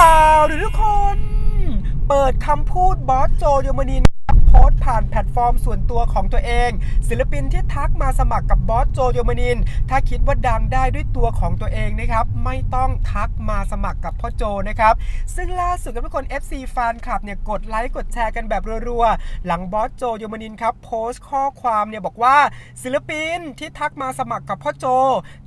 ข่าวหรือทุกคน เปิดคำพูดบอสโจโยมานิน พสต์ผ่านแพลตฟอร์มส่วนตัวของตัวเอง ศิลปินที่ทักมาสมัครกับบอสโจโยมานิน ถ้าคิดว่าดังได้ด้วยตัวของตัวเองนะครับ ไม่ต้องทักมาสมัครกับพ่อโจนะครับ ซึ่งล่าสุดกับทุกคน FC แฟนคลับเนี่ยกดไลค์กดแชร์กันแบบรัวๆ หลังบอสโจโยมานินครับโพสต์ข้อความเนี่ยบอกว่า ศิลปินที่ทักมาสมัครกับพ่อโจ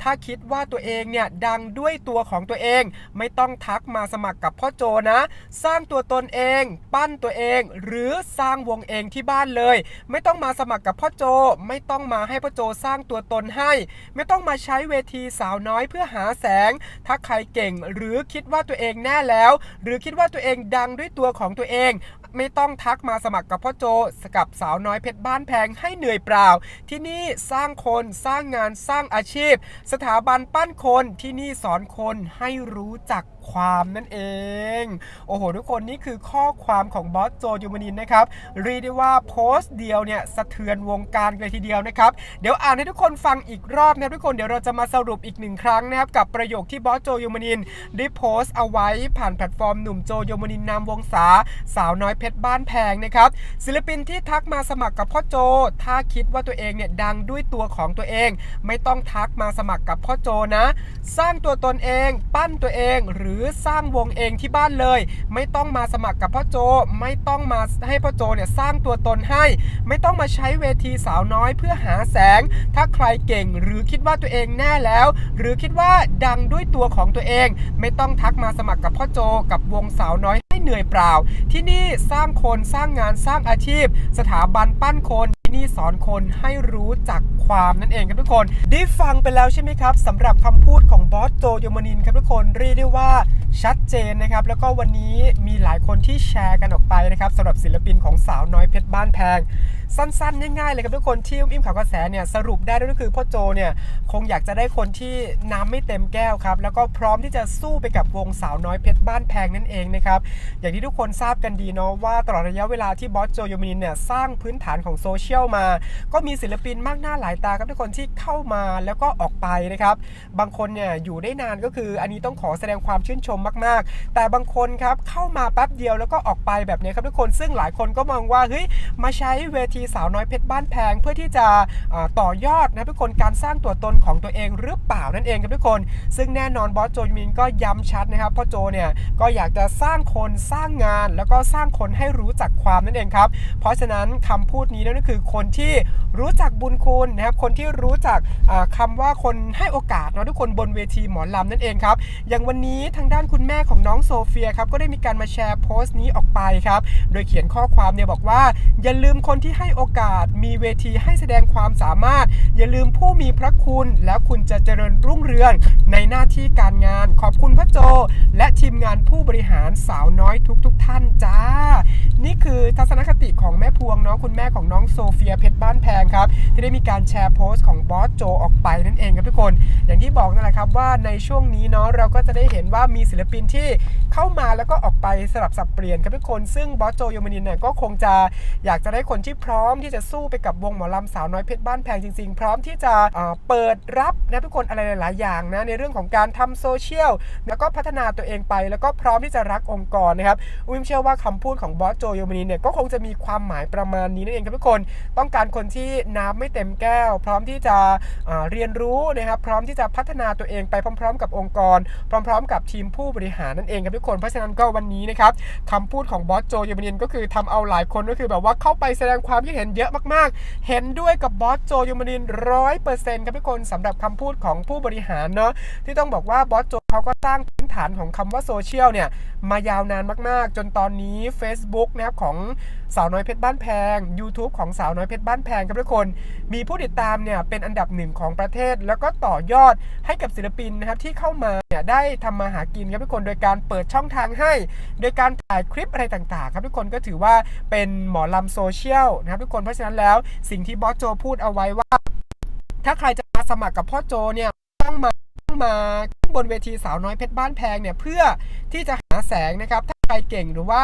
ถ้าคิดว่าตัวเองเนี่ยดังด้วยตัวของตัวเอง ไม่ต้องทักมาสมัครกับพ่อโจนะ สร้างตัวตนเอง ปั้นตัวเอง หรือสร้างวงเองที่บ้านเลย ไม่ต้องมาสมัครกับพ่อโจ ไม่ต้องมาให้พ่อโจสร้างตัวตนให้ ไม่ต้องมาใช้เวทีสาวน้อยเพื่อหาแสง ถ้าใครเก่งหรือคิดว่าตัวเองแน่แล้ว หรือคิดว่าตัวเองดังด้วยตัวของตัวเองไม่ต้องทักมาสมัครกับพ่อโจกับสาวน้อยเพชรบ้านแพงให้เหนื่อยเปล่า ที่นี่สร้างคนสร้างงานสร้างอาชีพ สถาบันปั้นคนที่นี่สอนคนให้รู้จักความนั่นเอง โอ้โห ทุกคนนี่คือข้อความของบอสโจยูมานินนะครับเรียกได้ว่าโพสต์เดียวเนี่ยสะเทือนวงการเลยทีเดียวนะครับ เดี๋ยวอ่านให้ทุกคนฟังอีกรอบนะทุกคนเดี๋ยวเราจะมาสรุปอีกหนึ่งครั้งนะครับกับประโยคที่บอสโจยูมานินได้โพสต์เอาไว้ผ่านแพลตฟอร์มหนุ่มโจยูมานินนามวงศาสาวน้อยเพชรบ้านแพงนะครับศิลปินที่ทักมาสมัครกับพ่อโจ ถ้าคิดว่าตัวเองเนี่ยดังด้วยตัวของตัวเอง ไม่ต้องทักมาสมัครกับพ่อโจนะ สร้างตัวตนเอง ปั้นตัวเองหรือสร้างวงเองที่บ้านเลย ไม่ต้องมาสมัครกับพ่อโจ ไม่ต้องมาให้พ่อโจเนี่ยสร้างตัวตนให้ ไม่ต้องมาใช้เวทีสาวน้อยเพื่อหาแสง ถ้าใครเก่งหรือคิดว่าตัวเองแน่แล้ว หรือคิดว่าดังด้วยตัวของตัวเอง ไม่ต้องทักมาสมัครกับพ่อโจกับวงสาวน้อยให้เหนื่อยเปล่า ที่นี่สร้างคนสร้างงานสร้างอาชีพ สถาบันปั้นคน นี่สอนคนให้รู้จักความนั่นเองครับทุกคน ได้ฟังไปแล้วใช่ไหมครับสำหรับคำพูดของบอสโจโยมานินครับทุกคนเรียกได้ว่าชัดเจนนะครับ แล้วก็วันนี้มีหลายคนที่แชร์กันออกไปนะครับสำหรับศิลปินของสาวน้อยเพชรบ้านแพง สั้นๆ ง่ายๆเลยครับทุกคนที่อุ้มอิ่มข่าวกระแสเนี่ยสรุปได้ด้วยก็คือพ่อโจเนี่ยคงอยากจะได้คนที่น้ำไม่เต็มแก้วครับ แล้วก็พร้อมที่จะสู้ไปกับวงสาวน้อยเพชรบ้านแพงนั่นเองนะครับ อย่างที่ทุกคนทราบกันดีเนาะว่าตลอดระยะเวลาที่บอสโจโยมินินเนี่ยสร้างพื้นฐานของโซเชียลมา ก็มีศิลปินมากหน้าหลายตาครับทุกคนที่เข้ามาแล้วก็ออกไปนะครับบางคนเนี่ยอยู่ได้นานก็คือ อันนี้ต้องขอแสดงความชื่นชมมากๆ แต่บางคนครับเข้ามาแป๊บเดียวแล้วก็ออกไปแบบนี้ครับทุกคนซึ่งหลายคนก็มองว่าเฮ้ยมาใช้เวทีสาวน้อยเพชรบ้านแพง เพื่อที่จะต่อยอดนะทุกคนการสร้างตัวตนของตัวเองหรือเปล่านั่นเองครับทุกคน ซึ่งแน่นอนบอสโจมินก็ย้ำชัดนะครับเพ่อโจเนี่ยก็อยากจะสร้างคนสร้างงาน แล้วก็สร้างคนให้รู้จักความนั่นเองครับ เพราะฉะนั้นคำพูดนี้นั่นก็คือคนที่รู้จักบุญคุณนะครับคนที่รู้จักคำาว่าคนให้โอกาสเนาะทุกคนบนเวทีหมอลำนั่นเองครับอย่างวันนี้ทางด้านคุณแม่ของน้องโซเฟียครับก็ได้มีการมาแชร์โพสต์นี้ออกไปครับโดยเขียนข้อความเนี่ยบอกว่าอย่าลืมคนที่ให้โอกาสมีเวทีให้แสดงความสามารถ อย่าลืมผู้มีพระคุณ แล้วคุณจะเจริญรุ่งเรืองในหน้าที่การงาน ขอบคุณพระโจ และทีมงานผู้บริหารสาวน้อยทุกๆทท่านจ้า นี่คือทัศนคติของแม่พวงเนาะคุณแม่ของน้องโซเฟียเพชรบ้านแพงครับ ที่ได้มีการแชร์โพสต์ของบอสโจออกไปนั่นเองครับทุกคน อย่างที่บอกนั่นแหละครับว่าในช่วงนี้เนาะเราก็จะได้เห็นว่ามีศิลปินที่เข้ามาแล้วก็ออกไปสลับสับเปลี่ยนครับทุกคน ซึ่งบอสโจโยมานินเนี่ยก็คงจะอยากจะได้คนที่พร้้อมที่จะสู้ไปกับวงหมอลำสาวน้อยเพชรบ้านแพงจริงๆ พร้อมที่จะเปิดรับนะทุกคนอะไรหลายๆอย่างนะในเรื่องของการทำโซเชียลแล้วก็พัฒนาตัวเองไป แล้วก็พร้อมที่จะรักองค์กรนะครับวิมเชื่อว่าคำพูดของบอสโจโยมนินเนี่ยก็คงจะมีความหมายประมาณนี้นั่นเองครับทุกคนต้องการคนที่น้ำไม่เต็มแก้ว พร้อมที่จะเรียนรู้นะครับพร้อมที่จะพัฒนาตัวเองไปพร้อม ๆ กับองค์กร พร้อม ๆ กับทีมผู้บริหารนั่นเองครับทุกคนเพราะฉะนั้นก็วันนี้นะครับคำพูดของบอสโจโยมนินก็คือทำเอาหลายคนก็คือแบบว่าเข้าไปแสดงความคิดเห็นเยอะมากๆ เห็นด้วยกับบอสโจโยมานินร้อยเปอร์เซ็นต์ครับทุกคนสำหรับคำพูดของผู้บริหารเนาะที่ต้องบอกว่าบอสโจเขาก็สร้างพื้นฐานของคำว่าโซเชียลเนี่ยมายาวนานมากๆ จนตอนนี้ Facebook นะครับของสาวน้อยเพชรบ้านแพง YouTube ของสาวน้อยเพชรบ้านแพงครับทุกคน มีผู้ติดตามเนี่ยเป็นอันดับหนึ่งของประเทศ แล้วก็ต่อยอดให้กับศิลปินนะครับที่เข้ามา เนี่ยได้ทำมาหากินครับทุกคนโดยการเปิดช่องทางให้ โดยการถ่ายคลิปอะไรต่างๆ ครับทุกคนก็ถือว่าเป็นหมอลำโซเชียลนะครับทุกคนเพราะฉะนั้นแล้วสิ่งที่บอสโจพูดเอาไว้ว่า ถ้าใครจะมาสมัครกับพ่อโจเนี่ย มาบนเวทีสาวน้อยเพชรบ้านแพงเนี่ยเพื่อที่จะหาแสงนะครับถ้าใครเก่งหรือว่า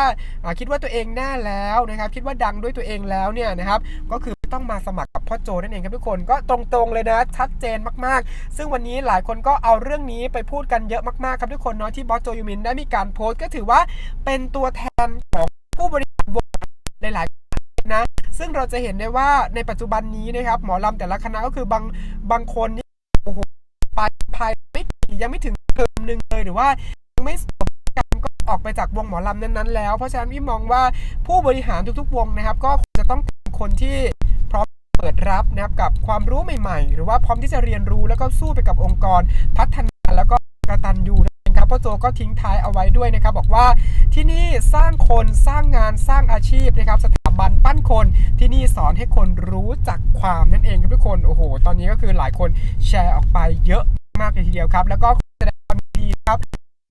คิดว่าตัวเองแน่แล้วนะครับ คิดว่าดังด้วยตัวเองแล้วเนี่ยนะครับก็คือต้องมาสมัครกับพ่อโจนั่นเองครับทุกคนก็ตรงๆเลยนะ ชัดเจนมากๆ ซึ่งวันนี้หลายคนก็เอาเรื่องนี้ไปพูดกันเยอะมากๆครับทุกคนเนาะที่บอสโจยูมินได้มีการโพสต์ก็ถือว่าเป็นตัวแทนของผู้บริหารหลายๆนะซึ่งเราจะเห็นได้ว่าในปัจจุบันนี้นะครับหมอลำแต่ละคณะก็คือบางบางคน ภายไม่ยังไม่ถึงเทอมหนึ่งเลยหรือว่ายังไม่สบกันก็ออกไปจากวงหมอลำนั้นๆแล้ว เพราะฉะนั้นพี่มองว่าผู้บริหารทุกๆ วงนะครับ ก็คงจะต้องเป็นคนที่พร้อมเปิดรับนะครับกับความรู้ใหม่ ๆ หรือว่าพร้อมที่จะเรียนรู้แล้วก็สู้ไปกับองค์กรพัฒนาแล้วก็กระตันยูนะครับพ่อโจก็ทิ้งท้ายเอาไว้ด้วยนะครับ บอกว่าที่นี่สร้างคนสร้างงานสร้างอาชีพนะครับสถาบันปั้นคนที่นี่สอนให้คนรู้จักความนั่นเองครับทุกคนโอ้โห ตอนนี้ก็คือหลายคนแชร์ออกไปเยอะ มากเลยทีเดียวครับ แล้วก็แสดงความดีครับ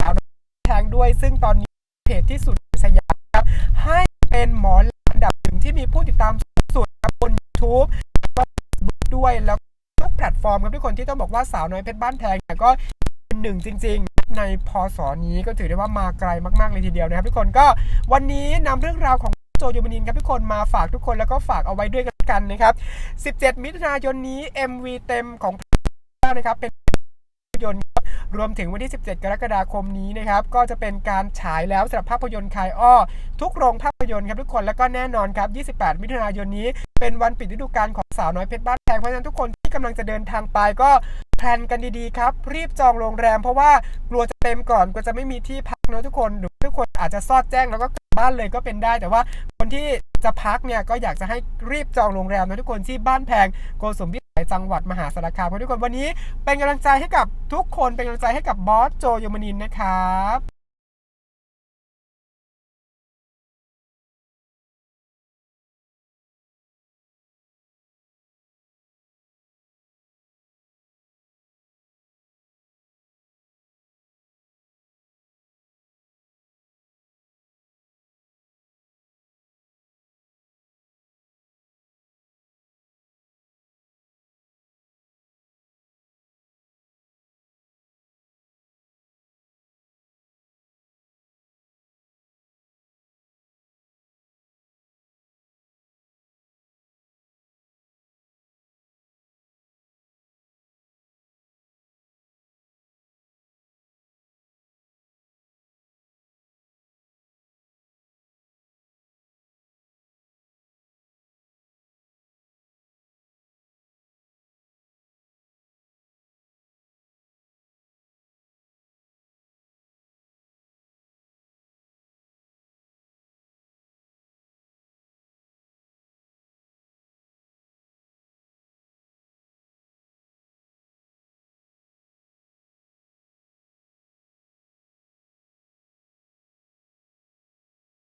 สาวน้อยแทงด้วย ซึ่งตอนนี้เพจที่สุดในสยามครับ ให้เป็นหมอลำอันดับหนึ่งที่มีผู้ติดตามสูงสุดครับบน YouTube แล้วก็ Facebook ด้วยแล้วทุกแพลตฟอร์มครับทุกคนที่ต้องบอกว่าสาวน้อยเพชรบ้านแพงเนี่ยก็เป็นหนึ่งจริง ๆ ในพศนี้ก็ถือได้ว่ามาไกลมากๆเลยทีเดียวนะครับ ทุกคนก็วันนี้นำเรื่องราวของโจโยมานินครับทุกคนมาฝากทุกคนแล้วก็ฝากเอาไว้ด้วยกันนะครับ 17 มิถุนายนนี้ MV เต็มของพระเจ้านะครับเป็น ยนตร์รวมถึงวันที่ 17 กรกฎาคมนี้นะครับ ก็จะเป็นการฉายแล้วสำหรับภาพยนตร์คายอ้อ ทุกโรงภาพยนตร์ครับทุกคนแล้วก็แน่นอนครับ 28 มิถุนายนนี้ เป็นวันปิดฤดูกาลของสาวน้อยเพชรบ้านแพงเพราะฉะนั้นทุกคน ที่กำลังจะเดินทางไปก็แพลนกันดีๆครับ รีบจองโรงแรม เพราะว่ากลัวจะเต็มก่อนกลัวจะไม่มีที่พักเนอะทุกคนหรือทุกคนอาจจะซอดแจ้งแล้วก็กลับบ้านเลยก็เป็นได้ แต่ว่าคนที่จะพักเนี่ยก็อยากจะให้รีบจองโรงแรมนะทุกคนที่บ้านแพงโกสุมพิสัยจังหวัดมหาสารคามเพราะทุกคนวันนี้เป็นกำลังใจให้กับทุกคนเป็นกำลังใจให้กับบอสโจโยมานินนะครับ